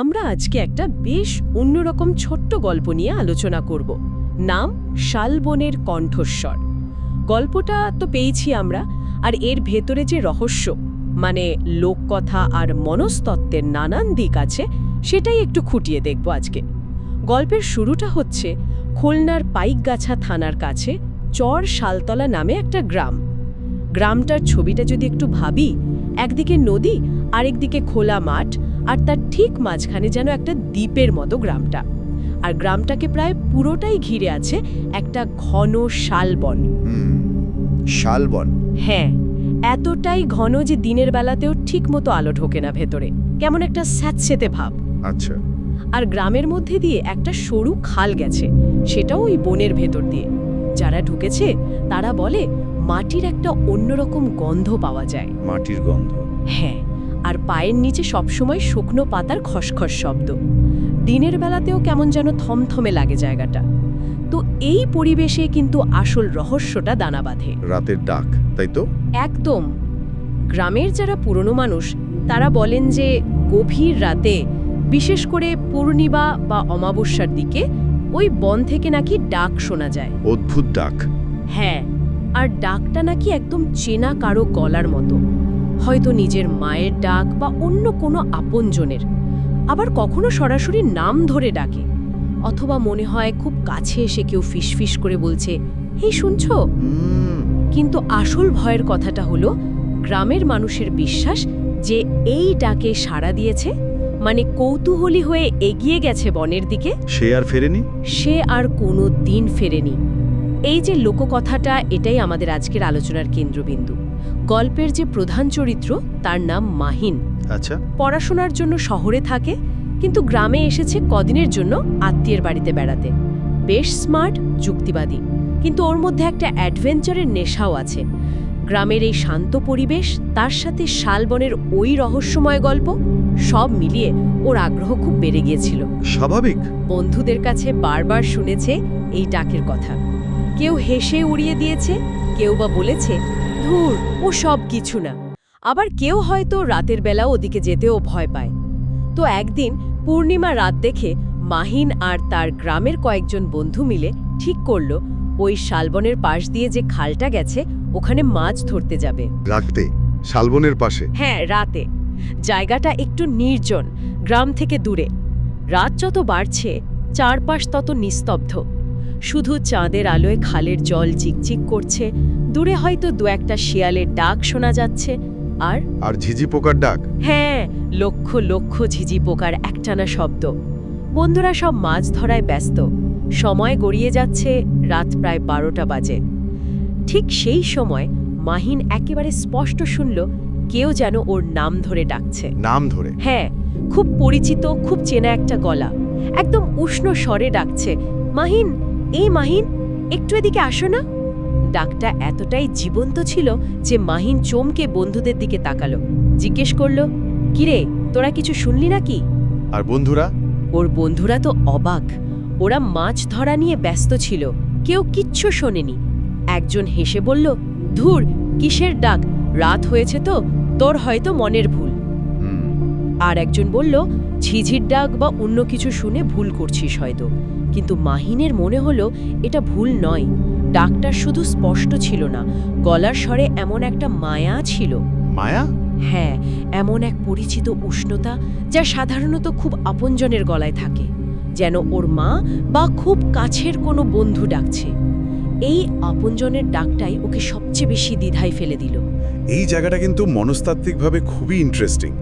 আমরা আজকে একটা বেশ অন্যরকম ছোট্ট গল্প নিয়ে আলোচনা করব। নাম শালবনের কণ্ঠস্বর। গল্পটা তো পেয়েছি আমরা, আর এর ভেতরে যে রহস্য মানে লোককথা আর মনস্তত্ত্বের নানান দিক আছে, সেটাই একটু খুঁটিয়ে দেখব আজকে। গল্পের শুরুটা হচ্ছে খুলনার পাইকগাছা থানার কাছে চর শালতলা নামে একটা গ্রাম। গ্রামটার ছবিটা যদি একটু ভাবি, একদিকে নদী, আরেকদিকে খোলা মাঠ আর তার ঠিক মাঝখানে যেন একটা দ্বীপের মতো গ্রামটা। আর গ্রামটাকে প্রায় পুরোটাই ঘিরে আছে একটা ঘন শালবন। শালবন। হ্যাঁ এতটাই ঘন যে দিনের বেলাতেও ঠিকমতো আলো ঢোকে না ভেতরে। কেমন একটা স্যাঁতসেতে ভাব। আচ্ছা। আর গ্রামের মধ্যে দিয়ে একটা সরু খাল গেছে সেটাও ওই বনের ভেতর দিয়ে। যারা ঢুকেছে তারা বলে মাটির একটা অন্যরকম গন্ধ পাওয়া যায়। মাটির গন্ধ। হ্যাঁ আর পায়ের নিচে সবসময় শুকনো পাতার খসখস শব্দ। দিনের বেলাতেও কেমন যেন থমথমে লাগে জায়গাটা। তো এই পরিবেশে কিন্তু আসল রহস্যটা দানা বাঁধে। রাতের ডাক তাই তো? একদম। গ্রামের যারা পুরনো মানুষ তারা বলেন যে গভীর রাতে বিশেষ করে পূর্ণিমা বা অমাবস্যার দিকে ওই বন থেকে নাকি ডাক শোনা যায়। অদ্ভুত ডাক। হ্যাঁ আর ডাকটা নাকি একদম চেনা কারও গলার মতো। হয়তো নিজের মায়ের ডাক বা অন্য কোনো আপনজনের আবার কখনো সরাসরি নাম ধরে ডাকে অথবা মনে হয় খুব কাছে এসে কেউ ফিসফিস করে বলছে হে শুনছো? কিন্তু আসল ভয়ের কথাটা হলো গ্রামের মানুষের বিশ্বাস যে এই ডাকে সাড়া দিয়েছে মানে কৌতূহলী হয়ে এগিয়ে গেছে বনের দিকে। সে আর ফেরেনি? সে আর কোনো দিন ফেরেনি। এই যে লোককথাটা এটাই আমাদের আজকের আলোচনার কেন্দ্রবিন্দু। গল্পের যে প্রধান চরিত্র তার নাম মাহিন। আচ্ছা। পড়াশোনার জন্য শহরে থাকে কিন্তু গ্রামে এসেছে কদিনের জন্য আত্মীয়ের বাড়িতে বেড়াতে। বেশ স্মার্ট যুক্তিবাদী কিন্তু ওর মধ্যে একটা অ্যাডভেঞ্চারের নেশাও আছে। গ্রামের এই শান্ত পরিবেশ তার সাথে শালবনের ওই রহস্যময় গল্প সব মিলিয়ে ওর আগ্রহ খুব বেড়ে গিয়েছিল। স্বাভাবিক। বন্ধুদের কাছে বারবার শুনেছে এই ডাকের কথা। কেউ হেসে উড়িয়ে দিয়েছে কেউ বা বলেছে ধুর ও সব কিছু না। আবার কেউ হয়তো রাতের বেলা ওদিকে যেতেও ভয় পায়। তো একদিন পূর্ণিমা রাত দেখে মাহিন আর তার গ্রামের কয়েকজন বন্ধু মিলে ঠিক করল ওই শালবনের পাশ দিয়ে যে খালটা গেছে ওখানে মাছ ধরতে যাবে। রাখতে শালবনের পাশে? হ্যাঁ রাতে। জায়গাটা একটু নির্জন গ্রাম থেকে দূরে। রাত যত বাড়ছে চারপাশ তত নিস্তব্ধ। শুধু চাঁদের আলোয় খালের জল চিকচিক করছে দূরে হয়তো দু একটা শিয়ালের ডাক শোনা যাচ্ছে আর? আর ঝিঝি পোকার ডাক? হ্যাঁ লক্ষ লক্ষ ঝিঝি পোকার একটানা শব্দ। বন্ধুরা সব মাছ ধরায় ব্যস্ত। সময় গড়িয়ে যাচ্ছে রাত প্রায় বারোটা বাজে। ঠিক সেই সময় মাহিন একেবারে স্পষ্ট শুনল কেউ যেন ওর নাম ধরে ডাকছে। নাম ধরে? হ্যাঁ খুব পরিচিত খুব চেনা একটা গলা। একদম উষ্ণ স্বরে ডাকছে মাহিন এই মাহিন একটু এদিকে আসো না। ডাকটা এতটাই জীবন্ত ছিল যে মাহিন চমকে বন্ধুদের দিকে তাকালো। জিজ্ঞেস করল কিরে তোরা কিছু শুনলি নাকি? আর বন্ধুরা? ওর বন্ধুরা তো অবাক। ওরা মাছ ধরা নিয়ে ব্যস্ত ছিল। কেউ কিচ্ছু শোনেনি। একজন হেসে বলল ধুর কিসের ডাক? রাত হয়েছে তো তোর হয়তো মনের ভুল। আর একজন বলল ঝিঝির ডাক বা অন্য কিছু শুনে ভুল করছিস হয়তো। কিন্তু মাহিনের মনে হলো এটা ভুল নয়। ডাকটা শুধু স্পষ্ট ছিল না গলার স্বরে এমন একটা মায়া ছিল। মায়া? হ্যাঁ এমন এক পরিচিত উষ্ণতা যা সাধারণত খুব আপনজনের গলায় থাকে যেন ওর মা বা খুব কাছের কোনো বন্ধু ডাকছে। এই আপনজনের ডাকটাই ওকে সবচেয়ে বেশি দ্বিধায় ফেলে দিল। এই জায়গাটা কিন্তু মনস্তাত্ত্বিকভাবে খুবই ইন্টারেস্টিং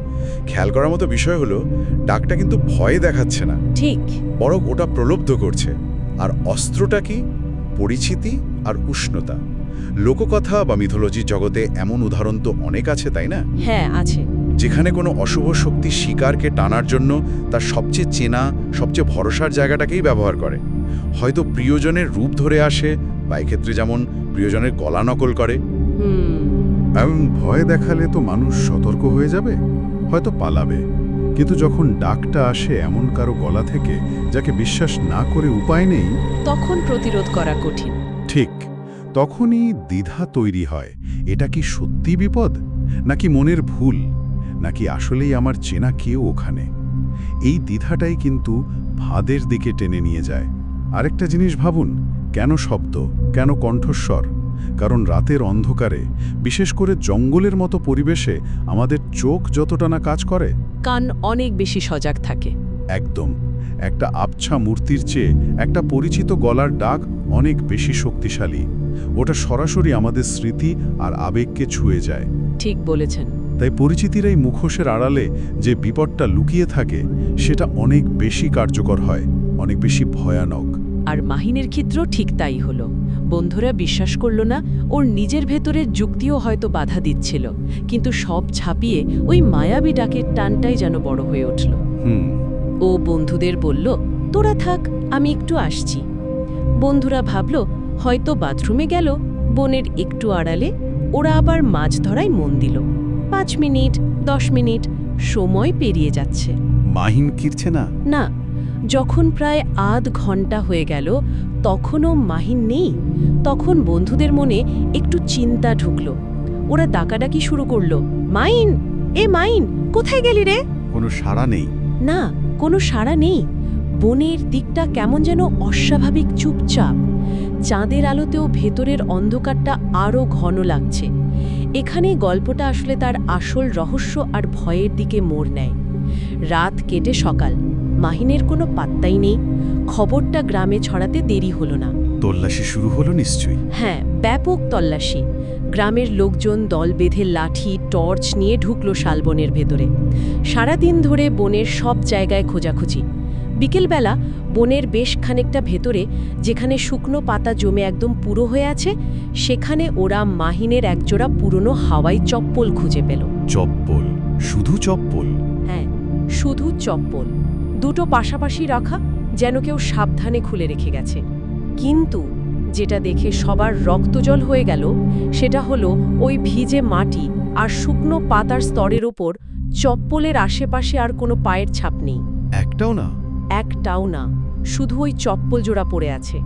খেয়াল করার মতো বিষয় হলো ডাকটা কিন্তু ভয় দেখাচ্ছে না। ঠিক। বরং ওটা প্রলব্ধ করছে। আর অস্ত্রটা কি? পরিচিতি আর উষ্ণতা। লোককথা বা মিথোলজি জগতে এমন উদাহরণ তো অনেক আছে তাই না? হ্যাঁ আছে। যেখানে কোনো অশুভ শক্তি শিকারকে টানার জন্য তার সবচেয়ে চেনা সবচেয়ে ভরসার জায়গাটাকেই ব্যবহার করে। হয়তো প্রিয়জনের রূপ ধরে আসে বা এক্ষেত্রে যেমন প্রিয়জনের গলা নকল করে। এমন ভয় দেখালে তো মানুষ সতর্ক হয়ে যাবে হয়তো পালাবে। কিন্তু যখন ডাকটা আসে এমন কারও গলা থেকে যাকে বিশ্বাস না করে উপায় নেই তখন প্রতিরোধ করা কঠিন। ঠিক তখনই দ্বিধা তৈরি হয়। এটা কি সত্যি বিপদ? নাকি মনের ভুল? নাকি আসলেই আমার চেনা কেউ ওখানে? এই দ্বিধাটাই কিন্তু ভাদের দিকে টেনে নিয়ে যায়। আরেকটা জিনিস ভাবুন কেন শব্দ? কেন কণ্ঠস্বর? কারণ রাতের অন্ধকারে বিশেষ করে জঙ্গলের মতো পরিবেশে আমাদের চোখ যতটা না কাজ করে। কান অনেক বেশি সজাগ থাকে। একদম। একটা আবছা মূর্তির চেয়ে একটা পরিচিত গলার ডাক অনেক বেশি শক্তিশালী। ওটা সরাসরি আমাদের স্মৃতি আর আবেগকে ছুঁয়ে যায়। ঠিক বলেছেন। তাই পরিচিতির এই মুখোশের আড়ালে যে বিপদটা লুকিয়ে থাকে সেটা অনেক বেশি কার্যকর হয় অনেক বেশি ভয়ানক। আর মাহিনের ক্ষেত্রেও ঠিক তাই হলো। বন্ধুরা বিশ্বাস করল না ওর নিজের ভেতরের যুক্তিও হয়তো বাধা দিচ্ছিল কিন্তু সব ছাপিয়ে ওই মায়াবী ডাকের টানটাই যেন বড় হয়ে উঠল। ও বন্ধুদের বলল তোরা থাক আমি একটু আসছি। বন্ধুরা ভাবল হয়তো বাথরুমে গেল বনের একটু আড়ালে ওরা আবার মাছ ধরায় মন দিল। পাঁচ মিনিট দশ মিনিট সময় পেরিয়ে যাচ্ছে। মাহিন কিরছে না? না যখন প্রায় আধ ঘণ্টা হয়ে গেল তখনও মাহিন নেই। তখন বন্ধুদের মনে একটু চিন্তা ঢুকল। ওরা ডাকাডাকি শুরু করল মাইন এ মাইন কোথায় গেলি রে? কোনো সাড়া নেই। না কোনো সাড়া নেই। বনের দিকটা কেমন যেন অস্বাভাবিক চুপচাপ। চাঁদের আলোতেও ভেতরের অন্ধকারটা আরও ঘন লাগছে। এখানে গল্পটা আসলে তার আসল রহস্য আর ভয়ের দিকে মোড় নেয়। রাত কেটে সকাল। মাহিনের কোনো পাত্তাই নেই। খবরটা গ্রামে ছড়াতে দেরি হলো না। তল্লাশি শুরু হলো নিশ্চয়ই। হ্যাঁ ব্যাপক তল্লাশি। গ্রামের লোকজন দল বেঁধে লাঠি টর্চ নিয়ে ঢুকলো শালবনের ভেতরে। সারাদিন ধরে বনের সব জায়গায় খোঁজাখুঁজি। বিকেলবেলা বনের বেশ খানিকটা ভেতরে যেখানে শুকনো পাতা জমে একদম পুরো হয়ে আছে সেখানে ওরা মাহিনের একজোড়া পুরনো হাওয়াই চপ্পল খুঁজে পেল। চপ্পল? শুধু চপ্পল? হ্যাঁ শুধু চপ্পল। দুটো পাশাপাশি রাখা যেন কেউ সাবধানে খুলে রেখে গেছে। কিন্তু যেটা দেখে সবার রক্তজল হয়ে গেল সেটা হলো ওই ভিজে মাটি আর শুকনো পাতার স্তরের ওপর চপ্পলের আশেপাশে আর কোনো পায়ের ছাপ নেই। একটাও না? একটাও না শুধু ওই চপ্পল জোড়া পড়ে আছে।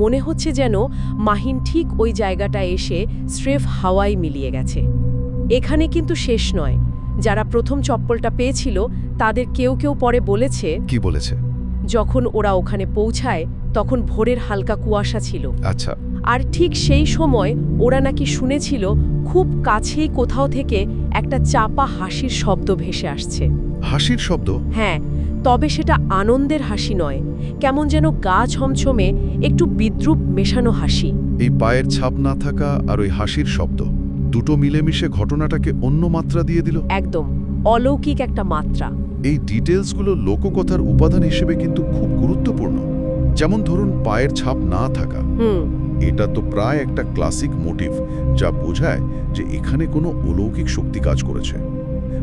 মনে হচ্ছে যেন মাহিন ঠিক ওই জায়গাটায় এসে স্রেফ হাওয়াই মিলিয়ে গেছে। এখানে কিন্তু শেষ নয় যারা প্রথম চপ্পলটা পেয়েছিল তাদের কেউ কেউ পরে বলেছে কি বলেছে? যখন ওরা ওখানে পৌঁছায় তখন ভোরের হালকা কুয়াশা ছিল। আচ্ছা। আর ঠিক সেই সময় ওরা নাকি শুনেছিল খুব কাছেই কোথাও থেকে একটা চাপা হাসির শব্দ ভেসে আসছে। হাসির শব্দ? হ্যাঁ তবে সেটা আনন্দের হাসি নয় কেমন যেন গা ছমছমে একটু বিদ্রুপ মেশানো হাসি। এই পায়ের ছাপ না থাকা আর ওই হাসির শব্দ। দুটো মিলেমিশে ঘটনাটাকে অন্য মাত্রা দিয়ে দিল? একদম অলৌকিক একটা মাত্রা। এই ডিটেলসগুলো লোককথার উপাদান হিসেবে কিন্তু খুব গুরুত্বপূর্ণ। যেমন ধরুন পায়ের ছাপ না থাকা। এটা তো প্রায় একটা ক্লাসিক মোটিভ যা বোঝায় যে এখানে কোনো অলৌকিক শক্তি কাজ করেছে।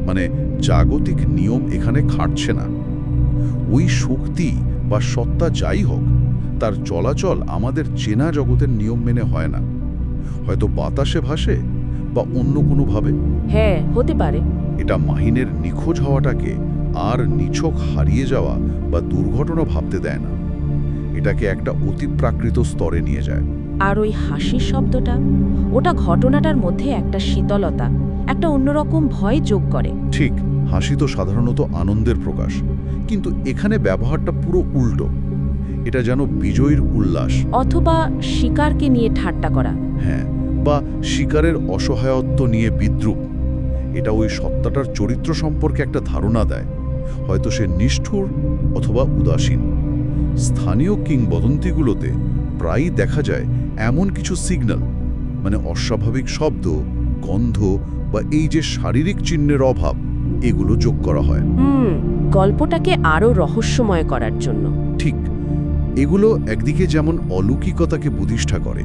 মানে জাগতিক নিয়ম এখানে খাটছে না। ওই শক্তি বা সত্তা যাই হোক তার চলাচল আমাদের চেনা জগতের নিয়ম মেনে হয় না। হয়তো বাতাসে ভাসে বা অন্য কোনোভাবে? হ্যাঁ হতে পারে। এটা মাহিনের নিখোঁজ হওয়াটাকে আর নিছক হারিয়ে যাওয়া বা দুর্ঘটনা ভাবতে দেয় না। এটাকে একটা অতিপ্রাকৃত স্তরে নিয়ে যায়। আর ওই হাসির শব্দটা ওটা ঘটনাটার মধ্যে একটা শীতলতা একটা অন্যরকম ভয় যোগ করে। ঠিক হাসি তো সাধারণত আনন্দের প্রকাশ কিন্তু এখানে ব্যবহারটা পুরো উল্টো। এটা যেন বিজয়ীর উল্লাস। অথবা শিকারকে নিয়ে ঠাট্টা করা। হ্যাঁ বা শিকারের অসহায়ত্ব নিয়ে বিদ্রুপ। এটা ওই সত্তাটার চরিত্র সম্পর্কে একটা ধারণা দেয়। হয়তো সে নিষ্ঠুর অথবা উদাসীন। স্থানীয় কিংবদন্তিগুলোতে প্রায়ই দেখা যায় এমন কিছু সিগন্যাল মানে অস্বাভাবিক শব্দ গন্ধ বা এই যে শারীরিক চিহ্নের অভাব এগুলো যোগ করা হয়। হুম গল্পটাকে আরও রহস্যময় করার জন্য। ঠিক এগুলো একদিকে যেমন অলৌকিকতাকে প্রতিষ্ঠা করে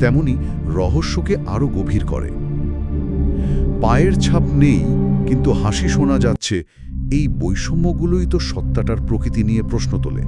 তেমনি রহস্যকে আরও গভীর করে। পায়ের ছাপ নেই, কিন্তু হাসি শোনা যাচ্ছে, এই বৈষম্যগুলোই তো সত্তাটার প্রকৃতি নিয়ে প্রশ্ন তোলে।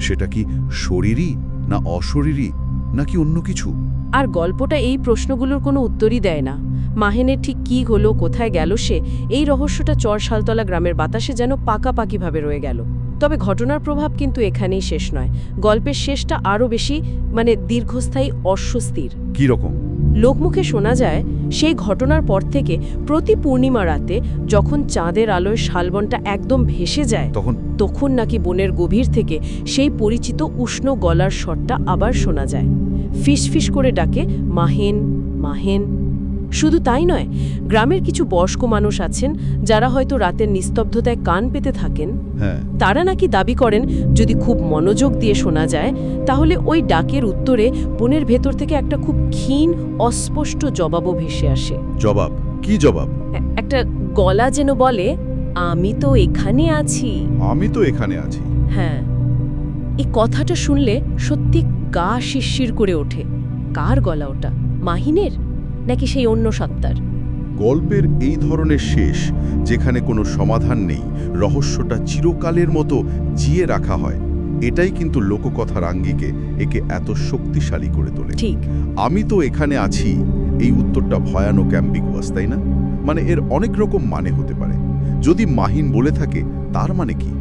সেটা কি শরীরই না অশরীরই? নাকি অন্য কিছু? আর গল্পটা এই প্রশ্নগুলোর কোনো উত্তরই দেয় না। মাহেনের ঠিক কি হলো কোথায় গেল সে এই রহস্যটা চরশালতলা গ্রামের বাতাসে যেন পাকাপাকিভাবে রয়ে গেল। তবে ঘটনার প্রভাব কিন্তু এখানেই শেষ নয়। গল্পের শেষটা আরও বেশি মানে দীর্ঘস্থায়ী অস্বস্তির। কীরকম লোকমুখে শোনা যায় সেই ঘটনার পর থেকে প্রতি পূর্ণিমা রাতে যখন চাঁদের আলোয় শালবনটা একদম ভেসে যায় তখন? তখন নাকি বনের গভীর থেকে সেই পরিচিত উষ্ণ গলার স্বরটা আবার শোনা যায়। ফিস ফিস করে ডাকে মাহেন মাহেন। শুধু তাই নয় গ্রামের কিছু বয়স্ক মানুষ আছেন যারা হয়তো রাতের নিস্তব্ধতায় কান পেতে থাকেন। হ্যাঁ। তারা নাকি দাবি করেন যদি খুব মনোযোগ দিয়ে শোনা যায় তাহলে ওই ডাকের উত্তরে বনের ভেতর থেকে একটা খুব ক্ষীণ অস্পষ্ট জবাবও ভেসে আসে। জবাব? কি জবাব? একটা গলা যেন বলে আমি তো এখানে আছি। আমি তো এখানে আছি। হ্যাঁ। এই কথাটা শুনলে সত্যি গা শিরশির করে ওঠে। কার গলা ওটা? মাহিনের? নাকি সেই অন্য সত্তার? গল্পের এই ধরনের শেষ যেখানে কোনো সমাধান নেই রহস্যটা চিরকালের মতো জিয়ে রাখা হয় এটাই কিন্তু লোককথার আঙ্গিকে একে এত শক্তিশালী করে তোলে। ঠিক। আমি তো এখানে আছি এই উত্তরটা ভয়ানক অ্যাম্বিগুয়াস তাই না? মানে এর অনেক রকম মানে হতে পারে। যদি মাহিন বলে থাকে তার মানে কি?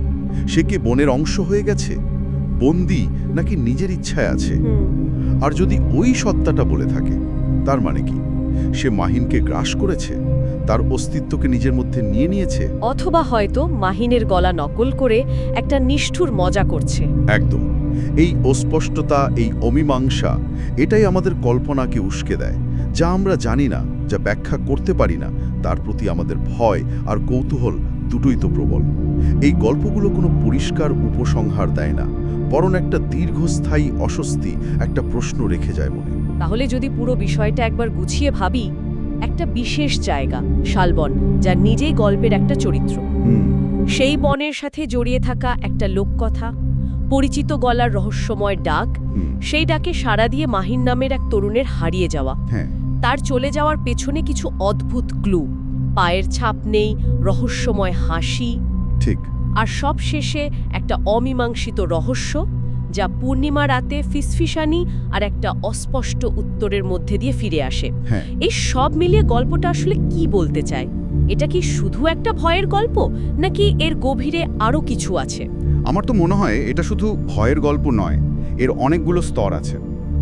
সে কি বনের অংশ হয়ে গেছে? বন্দি নাকি নিজের ইচ্ছায় আছে? আর যদি ওই সত্তাটা বলে থাকে তার মানে কি? সে মাহিনকে গ্রাস করেছে তার অস্তিত্বকে নিজের মধ্যে নিয়ে নিয়েছে। অথবা হয়তো মাহিনের গলা নকল করে একটা নিষ্ঠুর মজা করছে। একদম। এই অস্পষ্টতা এই অমীমাংসা এটাই আমাদের কল্পনাকে উস্কে দেয়। যা আমরা জানি না যা ব্যাখ্যা করতে পারি না তার প্রতি আমাদের ভয় আর কৌতূহল দুটোই তো প্রবল। এই গল্পগুলো কোনো পরিষ্কার উপসংহার দেয় না। বরং একটা দীর্ঘস্থায়ী অস্বস্তি একটা প্রশ্ন রেখে যায় মনে। তাহলে যদি পুরো বিষয়টা একবার গুছিয়ে ভাবি একটা বিশেষ জায়গা শালবন যা নিজেই গল্পের একটা চরিত্র। সেই বনের সাথে জড়িয়ে থাকা একটা লোককথা পরিচিত গলার রহস্যময় ডাক সেই ডাকে সাড়া দিয়ে মাহিন নামের এক তরুণের হারিয়ে যাওয়া। হ্যাঁ। তার চলে যাওয়ার পেছনে কিছু অদ্ভুত ক্লু। পায়ের ছাপ নেই রহস্যময় হাসি। ঠিক। আর সব শেষে একটা অমীমাংসিত রহস্য যা পূর্ণিমা রাতে ফিসফিসানি আর একটা অস্পষ্ট উত্তরের মধ্যে দিয়ে ফিরে আসে। হ্যাঁ। এই সব মিলিয়ে গল্পটা আসলে কি বলতে চায়? এটা কি শুধু একটা ভয়ের গল্প নাকি এর গভীরে আরও কিছু আছে? আমার তো মনে হয় এটা শুধু ভয়ের গল্প নয় এর অনেকগুলো স্তর আছে।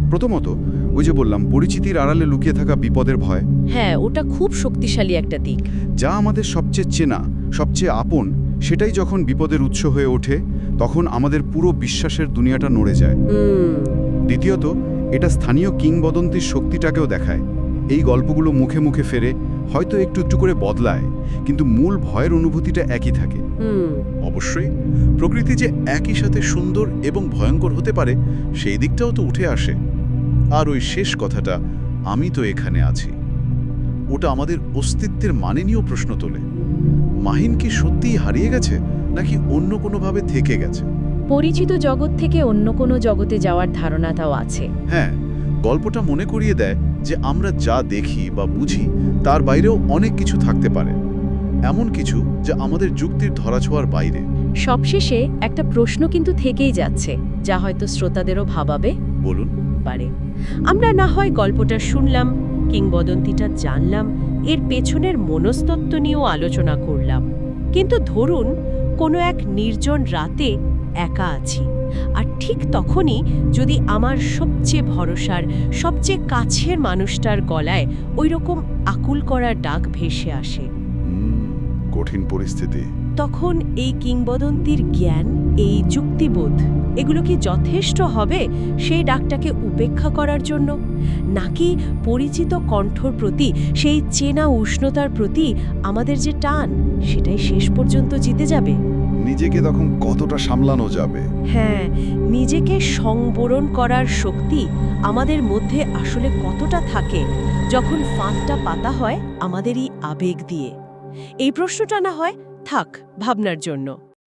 প্রথমত ওই যে বললাম পরিচিতির আড়ালে লুকিয়ে থাকা বিপদের ভয়। হ্যাঁ ওটা খুব শক্তিশালী একটা দিক। যা আমাদের সবচেয়ে চেনা সবচেয়ে আপন সেটাই যখন বিপদের উৎস হয়ে ওঠে তখন আমাদের পুরো বিশ্বাসের দুনিয়াটা নড়ে যায়। হুম। দ্বিতীয়ত এটা স্থানীয় কিংবদন্তির শক্তিটাকেও দেখায়। এই গল্পগুলো মুখে মুখে ফেরে হয়তো একটু একটু করে বদলায় কিন্তু মূল ভয়ের অনুভূতিটা একই থাকে। হুম। অবশ্যই প্রকৃতি যে একই সাথে সুন্দর এবং ভয়ঙ্কর হতে পারে সেই দিকটাও তো উঠে আসে। আর ওই শেষ কথাটা আমি তো এখানে আছি। ওটা আমাদের অস্তিত্বের মানে নিয়েও প্রশ্ন তোলে। মাহিন কি সত্যিই হারিয়ে গেছে নাকি অন্য কোনোভাবে থেকে গেছে? পরিচিত জগৎ থেকে অন্য কোনো জগতে যাওয়ার ধারণাটাও আছে। হ্যাঁ গল্পটা মনে করিয়ে দেয় যে আমরা যা দেখি বা বুঝি তার বাইরেও অনেক কিছু থাকতে পারে। এমন কিছু যা আমাদের যুক্তির ধরাছোঁয়ার বাইরে। সবশেষে একটা প্রশ্ন কিন্তু থেকেই যাচ্ছে যা হয়তো শ্রোতাদেরও ভাবাবে। বলুন। পারে। আমরা না হয় গল্পটা শুনলাম কিংবদন্তিটা জানলাম এর পেছনের মনস্তত্ত্ব নিয়েও আলোচনা করলাম। কিন্তু ধরুন কোনো এক নির্জন রাতে একা আছি আর ঠিক তখনই যদি আমার সবচেয়ে ভরসার সবচেয়ে কাছের মানুষটার গলায় ওই রকম আকুল করা ডাক ভেসে আসে। কঠিন পরিস্থিতি। তখন এই কিংবদন্তির জ্ঞান এই যুক্তিবোধ এগুলো কি যথেষ্ট হবে সেই ডাকটাকে উপেক্ষা করার জন্য? নাকি পরিচিত কণ্ঠর প্রতি সেই চেনা উষ্ণতার প্রতি আমাদের যে টান সেটাই শেষ পর্যন্ত জিতে যাবে? নিজেকে তখন কতটা সামলানো যাবে? হ্যাঁ নিজেকে সংবরণ করার শক্তি আমাদের মধ্যে আসলে কতটা থাকে যখন ফাঁদটা পাতা হয় আমাদেরই আবেগ দিয়ে? এই প্রশ্নটা না হয় থাক ভাবনার জন্য।